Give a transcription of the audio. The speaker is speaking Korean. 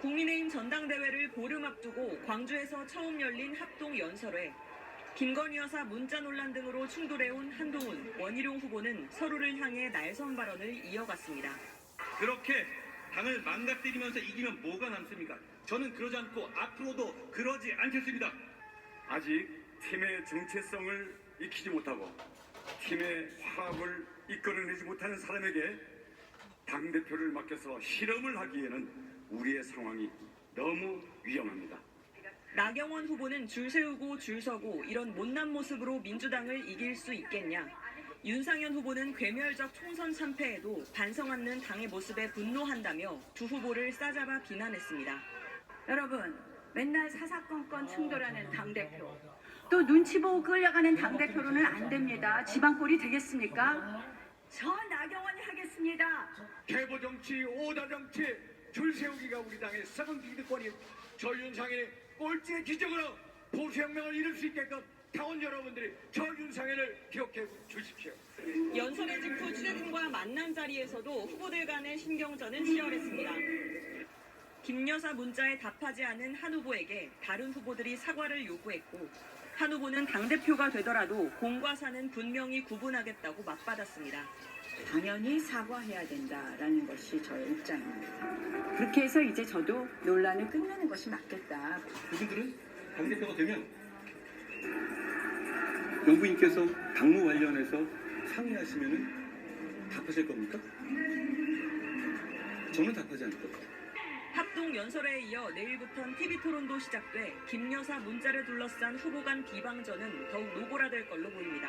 국민의힘 전당대회를 보름 앞두고 광주에서 처음 열린 합동 연설회. 김건희 여사 문자 논란 등으로 충돌해온 한동훈, 원희룡 후보는 서로를 향해 날선 발언을 이어갔습니다. 그렇게 당을 망가뜨리면서 이기면 뭐가 남습니까? 저는 그러지 않고 앞으로도 그러지 않겠습니다. 아직 팀의 정체성을 익히지 못하고 팀의 화합을 이끌어내지 못하는 사람에게 당대표를 맡겨서 실험을 하기에는 우리의 상황이 너무 위험합니다. 나경원 후보는 줄 세우고 줄 서고 이런 못난 모습으로 민주당을 이길 수 있겠냐. 윤상현 후보는 괴멸적 총선 참패에도 반성 않는 당의 모습에 분노한다며 두 후보를 싸잡아 비난했습니다. 여러분, 맨날 사사건건 충돌하는 당대표. 또 눈치 보고 끌려가는 당대표로는 안 됩니다. 지방꼴이 되겠습니까? 저 나경원이 하겠습니다. 개보 정치, 오다 정치, 줄 세우기가 우리 당의 썩은 기득권이 저 윤상현의 꼴찌의 기적으로 보수혁명을 이룰 수 있게끔 당원 여러분들이 저 윤상현을 기억해 주십시오. 연설의 직후 취재진과 만난 자리에서도 후보들 간의 신경전은 치열했습니다. 김 여사 문자에 답하지 않은 한 후보에게 다른 후보들이 사과를 요구했고 한 후보는 당대표가 되더라도 공과 사는 분명히 구분하겠다고 맞받았습니다. 당연히 사과해야 된다라는 것이 저의 입장입니다. 그렇게 해서 이제 저도 논란을 끝내는 것이 맞겠다. 그분들은 당대표가 되면 영부인께서 당무 관련해서 상의하시면은 답하실 겁니까? 저는 답하지 않을 겁니다. 합동 연설회에 이어 내일부턴 TV 토론도 시작돼 김 여사 문자를 둘러싼 후보 간 비방전은 더욱 노골화될 걸로 보입니다.